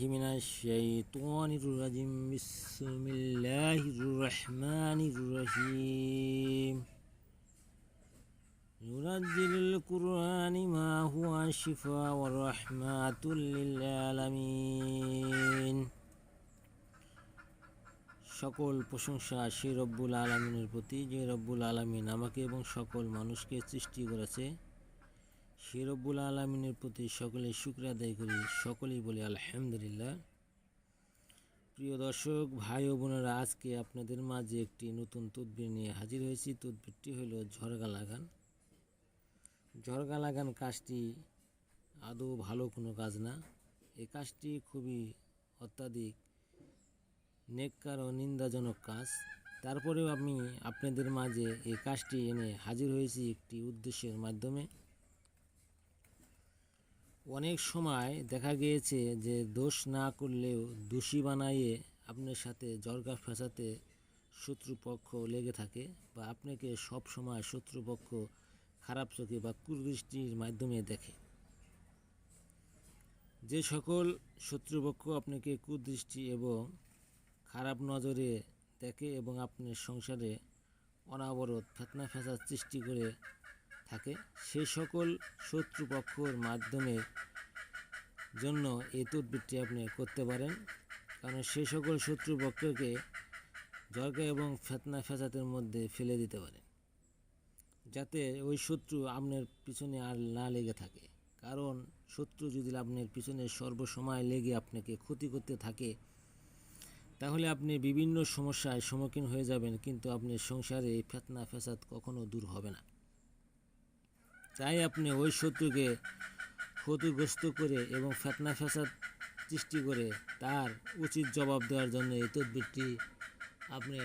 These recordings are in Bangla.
من الشيطان الرجيم بسم الله الرحمن الرحيم ننزل القرآن ما هو شفاء ورحمة للعالمين সকল প্রশংসা সে রব্বুল আলমিনের প্রতি যে রব্বুল আলমিন আমাকে এবং সকল মানুষকে সৃষ্টি করেছে সে রব্বুল আলমিনের প্রতি সকলে শুক্র আদায় করি, সকলেই বলি আলহামদুলিল্লাহ। প্রিয় দর্শক, ভাই ও বোনেরা, আজকে আপনাদের মাঝে একটি নতুন তদবির নিয়ে হাজির হয়েছি। তদবিরটি হলো ঝরগা লাগান ঝরগা লাগান কাজটি আদৌ ভালো কোনো কাজ না। এই কাজটি খুবই অত্যাধিক নেককার ও নিন্দাজনক কাজ। তারপরেও আমি আপনাদের মাঝে এই কাজটি এনে হাজির হয়েছি একটি উদ্দেশ্যের মাধ্যমে। অনেক সময় দেখা গিয়েছে যে দোষ না করলেও দোষী বানাইয়ে আপনার সাথে জর্গা ফেসাতে শত্রুপক্ষ লেগে থাকে বা আপনাকে সব সময় শত্রুপক্ষ খারাপ চোখে বা কুদৃষ্টির মাধ্যমে দেখে। যে সকল শত্রুপক্ষ আপনাকে কুদৃষ্টি এবং খারাপ নজরে দেখে এবং আপনার সংসারে অনাবরত ফেতনা ফেসাদ সৃষ্টি করে থাকে। সে সকল শত্রুপক্ষর মাধ্যমে জন্য এই তদবিরটি আপনি করতে পারেন। কারণ সে সকল শত্রুপক্ষকে জর্গা এবং ফেতনা ফেসাতের মধ্যে ফেলে দিতে পারেন যাতে ওই শত্রু আপনার পিছনে আর না লেগে থাকে। কারণ শত্রু যদি আপনার পিছনে সর্বসময় লেগে আপনাকে ক্ষতি করতে থাকে, তাহলে আপনি বিভিন্ন সমস্যায় সম্মুখীন হয়ে যাবেন। কিন্তু আপনার সংসারে ফেতনা ফেসাদ কখনো দূর হবে না। তাই আপনি ওই শত্রুকে ক্ষতিগ্রস্ত করে এবং ফেতনা ফেসাদ সৃষ্টি করে তার উচিত জবাব দেওয়ার জন্য এই তদবিরটি আপনি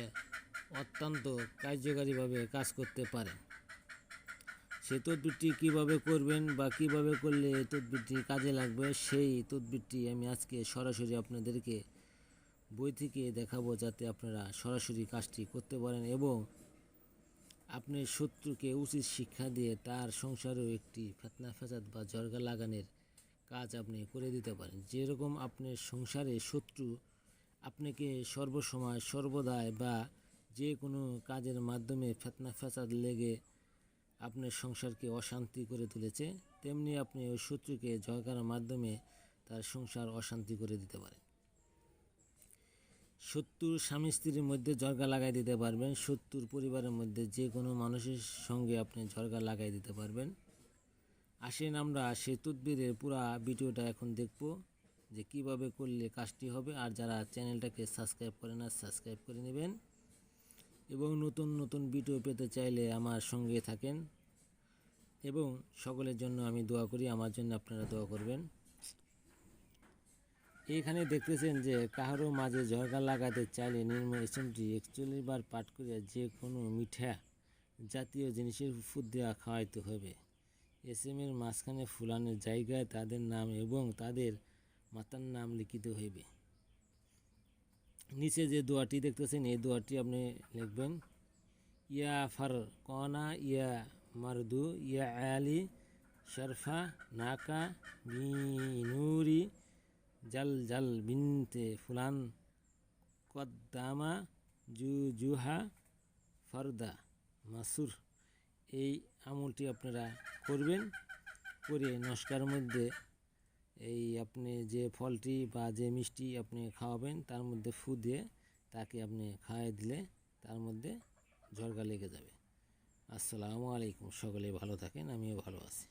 অত্যন্ত কার্যকারীভাবে কাজ করতে পারেন। সেই তদবিরটি কীভাবে করবেন বা কীভাবে করলে এই তদবিরটি কাজে লাগবে, সেই তদবিরটি আমি আজকে সরাসরি আপনাদেরকে বই থেকে দেখাবো যাতে আপনারা সরাসরি কাজটি করতে পারেন এবং আপনি শত্রুকে উচিত শিক্ষা দিয়ে তার সংসারেও একটি ফেতনা, ফেসাদ বা জর্গা লাগানোর কাজ আপনি করে দিতে পারেন। যেরকম আপনার সংসারে শত্রু, আপনাকে সর্বসময় সর্বদায় বা যে কোনো কাজের মাধ্যমে ফেতনা, ফেসাদ লেগে আপনার সংসারকে অশান্তি করে তুলেছে, তেমনি আপনি ওই শত্রুকে জয়কার মাধ্যমে তার সংসার অশান্তি করে দিতে পারেন। সত্তর স্বামী স্ত্রীর মধ্যে ঝরগা লাগাই দিতে পারবেন, সত্তর পরিবারের মধ্যে যে কোনো মানুষের সঙ্গে আপনি ঝরগা লাগাই দিতে পারবেন। আসেন আমরা সেই তদবিরের পুরা ভিডিওটা এখন দেখব যে কীভাবে করলে কাজটি হবে, আর যারা চ্যানেলটাকে সাবস্ক্রাইব করে না, সাবস্ক্রাইব করে নেবেন। এবং নতুন নতুন ভিডিও পেতে চাইলে আমার সঙ্গে থাকেন। এবং সকলের জন্য আমি দোয়া করি, আমার জন্য আপনারা দোয়া করবেন। এখানে দেখতেছেন যে কাহারও মাঝে ঝরকা লাগাতে চাইলে নির্ম এসএমটি একচল্লিশ বার পাঠ করিয়া যে কোনো মিঠা জাতীয় জিনিসের ফুট দেওয়া খাওয়াইতে হবে এস এম এর মাঝখানে ফুলানের জায়গায় তাদের নাম এবং তাদের মাতার নাম লিখিত হইবে। নিচে যে দোয়াটি দেখতেছেন, এই দোয়াটি আপনি লিখবেন, ইয়া ফার কনা, ইয়া মারদু, ইয়া আলি, শরফা, নাকা বিনুরি জাল জাল বিনতে ফুলান কদ্দামা জু জুহা ফরদা মাসুর। এই আমলটি আপনারা করবেন, করে নস্কার মধ্যে এই আপনি যে ফলটি বা যে মিষ্টি আপনি খাওয়াবেন, তার মধ্যে ফু দিয়ে তাকে আপনি খাওয়াই দিলে তার মধ্যে ঝরগা লেগে যাবে। আসসালামু আলাইকুম, সকলে ভালো থাকেন, আমিও ভালো আছি।